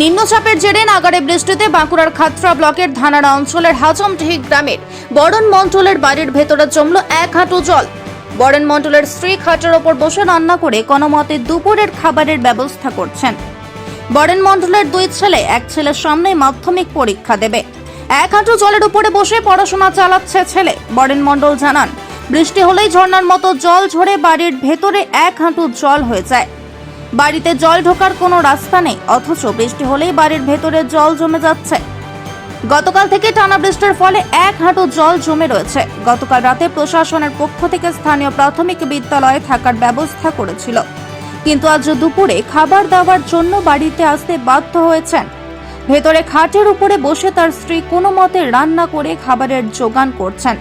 নিম্নচাপের জেরে নাগারে বৃষ্টিতে বাঁকুড়ার খাতড়া ব্লকের ধানাড়া অঞ্চলের হাজমডিহি গ্রামের বরণ মণ্ডলের বাড়ির ভেতরে জমল এক হাঁটু জল। বরেন মণ্ডলের স্ত্রী খাটের ওপর বসে রান্না করে কোনোমতে দুপুরের খাবারের ব্যবস্থা করছেন। বরেন মণ্ডলের দুই ছেলে, এক ছেলের সামনে মাধ্যমিক পরীক্ষা দেবে। এক হাঁটু জলের উপরে বসে পড়াশোনা চালাচ্ছে ছেলে। বরেন মণ্ডল জানান, বৃষ্টি হলেই ঝর্ণার মতো জল ঝরে বাড়ির ভেতরে এক হাঁটু জল হয়ে যায়। বাড়িতে জল ঢোকার কোনো রাস্তা নেই, অথচ বৃষ্টি হলেই বাড়ির ভেতরে জল জমে যাচ্ছে। গতকাল থেকে টানা বৃষ্টির ফলে এক হাঁটু জল জমে রয়েছে। গতকাল রাতে প্রশাসনের পক্ষ থেকে স্থানীয় প্রাথমিক বিদ্যালয়ে থাকার ব্যবস্থা করেছিল। কিন্তু আজ দুপুরে খাবার দাবার জন্য বাড়িতে আসতে বাধ্য হয়েছেন। ভেতরে খাটের উপরে বসে তার স্ত্রী কোনো মতে রান্না করে খাবারের যোগান করছেন।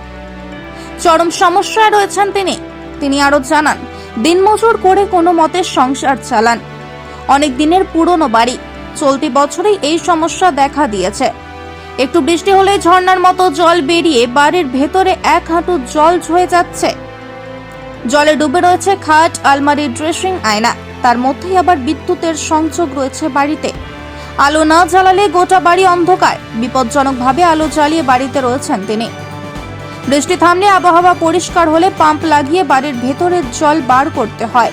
চরম সমস্যায় রয়েছেন তিনি। তিনি আরও জানান দিনমজুর করে কোনো মতে সংসার চালান। অনেক দিনের পুরনো বাড়ি। চলতি বছরেই এই সমস্যা দেখা দিয়েছে। একটু বৃষ্টি হলে ঝর্ণার মতো জল বেরিয়ে বাড়ির ভেতরে এক হাঁটু জল ঝয়ে যাচ্ছে। জলে ডুবে রয়েছে খাট আলমারি ড্রেসিং আয়না। তার মধ্যেই আবার বিদ্যুতের সংযোগ রয়েছে বাড়িতে। আলো না জ্বালালে গোটা বাড়ি অন্ধকার। বিপজ্জনকভাবে আলো জ্বালিয়ে বাড়িতে রয়েছেন তিনি। বৃষ্টি থামলে আবহাওয়া পরিষ্কার হলে পাম্প লাগিয়ে বাড়ির ভেতরের জল বার করতে হয়।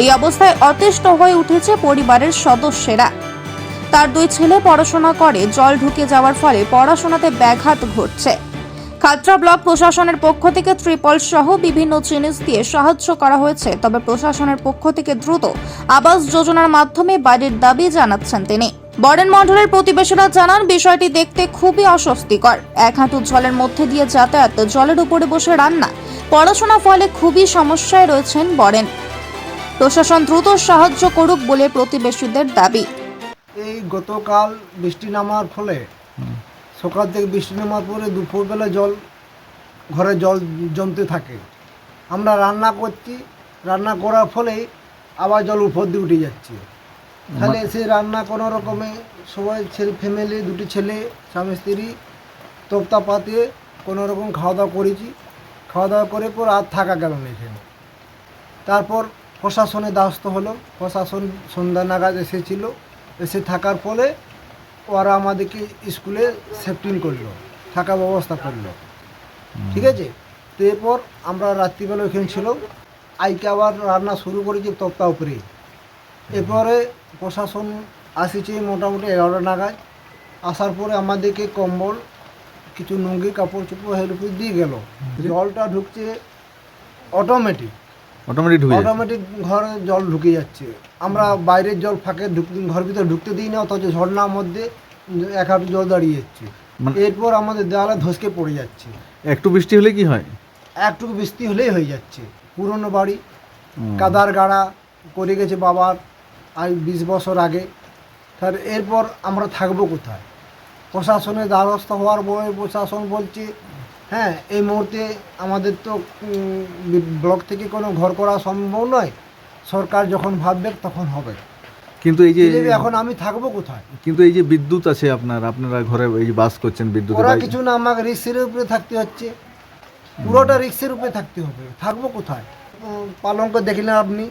এই অবস্থায় অতিষ্ঠ হয়ে উঠেছে পরিবারের সদস্যেরা। তার দুই ছেলে পড়াশোনা করে, জল ঢুকে যাওয়ার ফলে পড়াশোনাতে ব্যাঘাত ঘটছে। খাতড়া ব্লক প্রশাসনের পক্ষ থেকে ত্রিপল সহ বিভিন্ন জিনিস দিয়ে সাহায্য করা হয়েছে, তবে প্রশাসনের পক্ষ থেকে দ্রুত আবাস যোজনার মাধ্যমে বাড়ির দাবি জানাচ্ছেন তিনি। বরেন মণ্ডলের প্রতিবেশীরা জানান, বিষয়টি দেখতে খুবই অস্বস্তিকর। এক হাঁটু জলের মধ্যে দিয়ে যাতায়াত, জলের উপরে বসে রান্না। পড়াশোনা ফলে খুবই সমস্যায় রয়েছেন বরেন। প্রশাসন দ্রুত সাহায্য করুক বলে প্রতিবেশীদের দাবি। এই গতকাল বৃষ্টি নামার ফলে, সকাল থেকে বৃষ্টি নামার পরে দুপুরবেলা জল, ঘরে জল জমতে থাকে। আমরা রান্না করছি, রান্না করার ফলেই আবার জল উপর দিয়ে উঠে যাচ্ছে। তাহলে সে রান্না কোনো রকমে সবাই ছেলে ফ্যামিলি দুটি ছেলে স্বামী স্ত্রী তক্তা পাতে কোনো রকম খাওয়া দাওয়া করেছি। খাওয়া দাওয়া করে পর আর থাকা গেল না এখানে। তারপর প্রশাসনে দাস্ত হলো। প্রশাসন সন্ধ্যা নাগাদ এসেছিল। এসে থাকার ফলে ওরা আমাদেরকে স্কুলে সেফটিং করল থাকা ব্যবস্থা করল। ঠিক আছে? তো এরপর আমরা রাত্রিবেলা ওখানে ছিল আইকে আবার রান্না শুরু করেছি তক্তা উপরে। এরপরে প্রশাসন আসেছে মোটামুটি এগারোটা নাগাদ। আসার পরে আমাদেরকে কম্বল কিছু নুঙ্গি কাপড় চোপড় হেল্প দিয়ে গেল। জলটা ঢুকছে অটোমেটিক অটোমেটিক ঢুকে অটোমেটিক ঘরে জল ঢুকে যাচ্ছে। আমরা বাইরের জল ফাঁকে ঘর ভিতরে ঢুকতে দিই না অথচ ঝর্ণার মধ্যে এক হাঁটু জল দাঁড়িয়ে যাচ্ছে। মানে- এরপর আমাদের দেওয়ালে ধসকে পড়ে যাচ্ছে। একটু বৃষ্টি হলে কি হয়? একটুকু বৃষ্টি হলেই হয়ে যাচ্ছে। পুরনো বাড়ি কাদার গাড়া করে গেছে বাবার। আজ বিশ বছর আগে। তার এরপর আমরা থাকব কোথায়? প্রশাসনের দ্বারস্থ হওয়ার পরে প্রশাসন বলছে হ্যাঁ এই মুহূর্তে আমাদের তো ব্লক থেকে কোনো ঘর করা সম্ভব নয়। সরকার যখন ভাববে তখন হবে। কিন্তু এই যে এখন আমি থাকব কোথায়? কিন্তু এই যে বিদ্যুৎ আছে আপনার আপনারা ঘরে এই যে বাস করছেন বিদ্যুৎ ওরা কিছু না আমাকে রিক্সের উপরে থাকতে হচ্ছে। পুরোটা রিক্সের উপরে থাকতে হবে। থাকব কোথায়? পালঙ্ক দেখলেন আপনি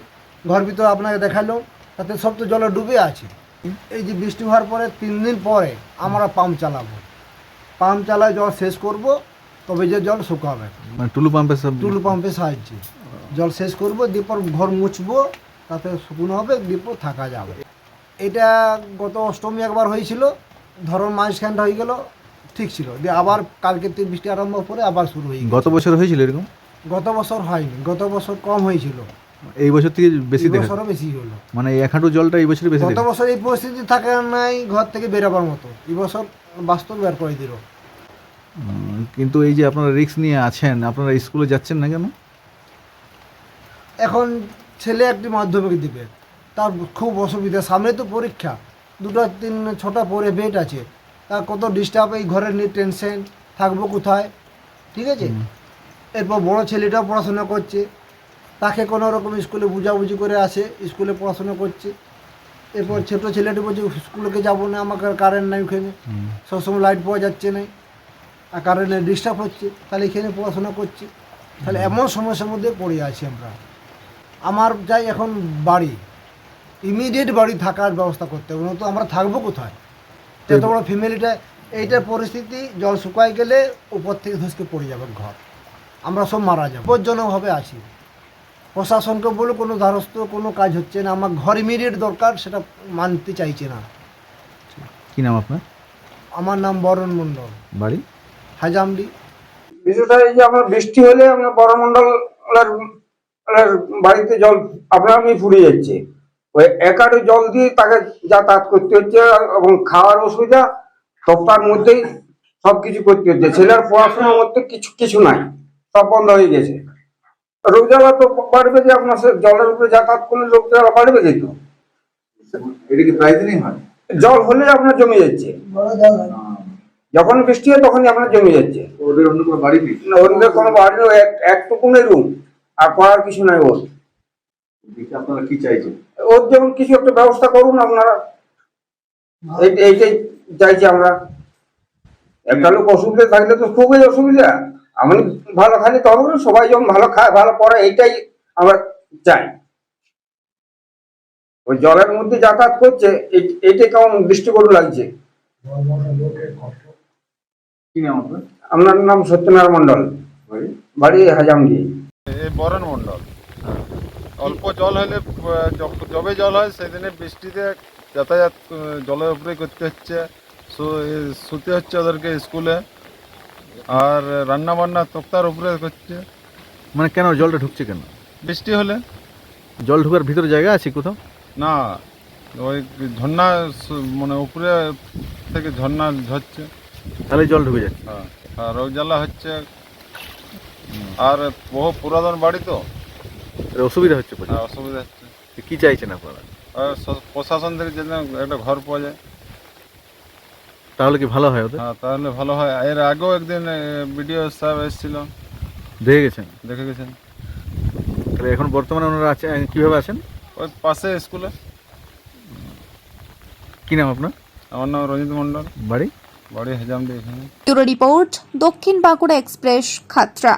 ঘর ভিতরে আপনাকে দেখাল। তাতে সব তো জলে ডুবে আছে। এই যে বৃষ্টি হওয়ার পরে তিন দিন পরে আমরা পাম্প চালাবো। পাম্প চালায় জল শেষ করব তবে যে জল শুকাবে। মানে টুলু পাম্পের সব টুলু পাম্পের সাহায্যে। জল শেষ করব দিয়ে পর ঘর মুছবো তাতে শুকনো হবে দিয়ে পর থাকা যাবে। এটা গত অষ্টমী একবার হয়েছিল ধরুন মাঝখানটা হয়ে গেল ঠিক ছিল। দিয়ে আবার কালকে বৃষ্টি আরম্ভ করে আবার শুরু হয়ে গত বছর হয়েছিল এরকম? গত বছর হয়নি গত বছর কম হয়েছিল। এই বছর থেকে বেশি দেখা বছরও বেশি হলো। মানে এক হাঁটু জলটা এই বছরই বেশি গত বছর এই পরিস্থিতি থাকে নাই ঘর থেকে বেরোবার মতো। এই বছর বাস্তব বের করে দিল। কিন্তু এই যে আপনারা রিস্ক নিয়ে আছেন আপনারা স্কুলে যাচ্ছেন না কেন? এখন ছেলে একটি মাধ্যমিক দিবে। তার খুব অসুবিধা। সামনে তো পরীক্ষা। দুটো তিন ছটা পরে বেড আছে। তার কত ডিস্টার্ব এই ঘরের নিয়ে টেনশন থাকব কোথায়? ঠিক আছে? এরপর বড় ছেলেটাও পড়াশোনা করছে। তাকে কোনো রকম স্কুলে বুঝাবুঝি করে আসে স্কুলে পড়াশোনা করছে। এরপর ছোটো ছেলেটি বলছে স্কুলকে যাব না আমাকে কারেন্ট নাই ওখানে। সবসময় লাইট পাওয়া যাচ্ছে না। আর কারেন্টে ডিস্টার্ব হচ্ছে। তাহলে এখানে পড়াশোনা করছি। তাহলে এমন সমস্যার মধ্যে পড়ে আছি আমরা। আমার যাই এখন বাড়ি ইমিডিয়েট বাড়ি থাকার ব্যবস্থা করতে হবে। তো আমরা থাকব কোথায়? এত বড় ফ্যামিলিটা এইটার পরিস্থিতি জল শুকায় গেলে উপর থেকে ধসকে পড়ে যাবে ঘর। আমরা সব মারা যাব। বিপজ্জনকভাবে আছি। প্রশাসনকে বলে কোনো দ্বারস্থ কোনো কাজ হচ্ছে না আমার ঘর ইমিডিয়েট দরকার সেটা মানতে চাইছে না। কি নাম আপনার? আমার নাম বরণ মণ্ডল। হাজামডি। বিষয়টা এই যে আপনার বৃষ্টি হলে আপনার বড়মন্ডলের এর বাড়িতে জল আপনার আমি ফুরে যাচ্ছে। ওই একারে জল দিয়ে তাকে যাতায়াত করতে হচ্ছে এবং খাওয়ার অসুবিধা সপ্তাহের মধ্যেই সব কিছু করতে হচ্ছে। ছেলের পড়াশোনার মধ্যে কিছু কিছু নাই সব বন্ধ হয়ে গেছে। রোগ জ্বালা তো বাড়বে যে আপনার জলের উপরে যাতায়াত করলে রোগ জ্বালা বাড়বে কিন্তু এটা কি প্রায় দিনই হয়? জল হলে আপনার জমে যাচ্ছে। যখন বৃষ্টি হয় তখনই আপনার জমে যাচ্ছে। ওদের অন্য কোনো বাড়ি নেই না, ওদের কোনো বাড়ি নেই, এক একটুকুনি রুম আর করার কিছু নাই ওর। আপনারা কি চাইছেন? ওর যেমন কিছু একটা ব্যবস্থা করুন আপনারা। এই- এইটাই চাইছি আমরা। একটা লোক অসুবিধা থাকলে তো খুবই অসুবিধা। আমি ভালো খালি তো হবে সবাই যখন ভালো খায়, ভালো পড়ে, এইটাই আমরা চাই। ওই জলের মধ্যে যাতায়াত করছে এইটাই কেমন দৃষ্টিকোণ লাগছে? আপনার? নাম সত্যনারায়ণ মন্ডল বাড়ি হাজামগি বরণ মন্ডল অল্প জল হলে যবে জল হয়, সেদিনে বৃষ্টিতে যাতায়াত জলের উপরে করতে হচ্ছে। শুতে হচ্ছে ওদেরকে স্কুলে। আর রান্না বান্না তক্তার উপরে করছে। মানে কেন জলটা ঢুকছে কেন? বৃষ্টি হলে। জল ঢুকার ভিতরে জায়গা আছে কোথাও? না ওই ঝর্ণা মানে উপরে থেকে ঝর্ণা ঝরছে। তাহলে জল ঢুকে যাচ্ছে। হ্যাঁ আর রোগ জ্বালা হচ্ছে। আর বহু পুরাতন বাড়ি তো। অসুবিধা হচ্ছে। আর অসুবিধা হচ্ছে। কি চাইছেন আপনারা? প্রশাসন থেকে যেন একটা ঘর পাওয়া যায়। তাহলে কি ভালো হয় ওদের? হ্যাঁ তাহলে ভালো হয়। এর আগেও একদিন বিডিও সাহেব এসেছিল। দেখে গেছেন? দেখে গেছেন। তাহলে এখন বর্তমানে ওনারা আছে কীভাবে আছেন? ওই পাশে স্কুলে। কী নাম আপনার? আমার নাম রঞ্জিত মণ্ডল। বাড়ি? বাড়ি হাজাম এখানে। ব্যুরো রিপোর্ট দক্ষিণ বাঁকুড়া এক্সপ্রেস খাতড়া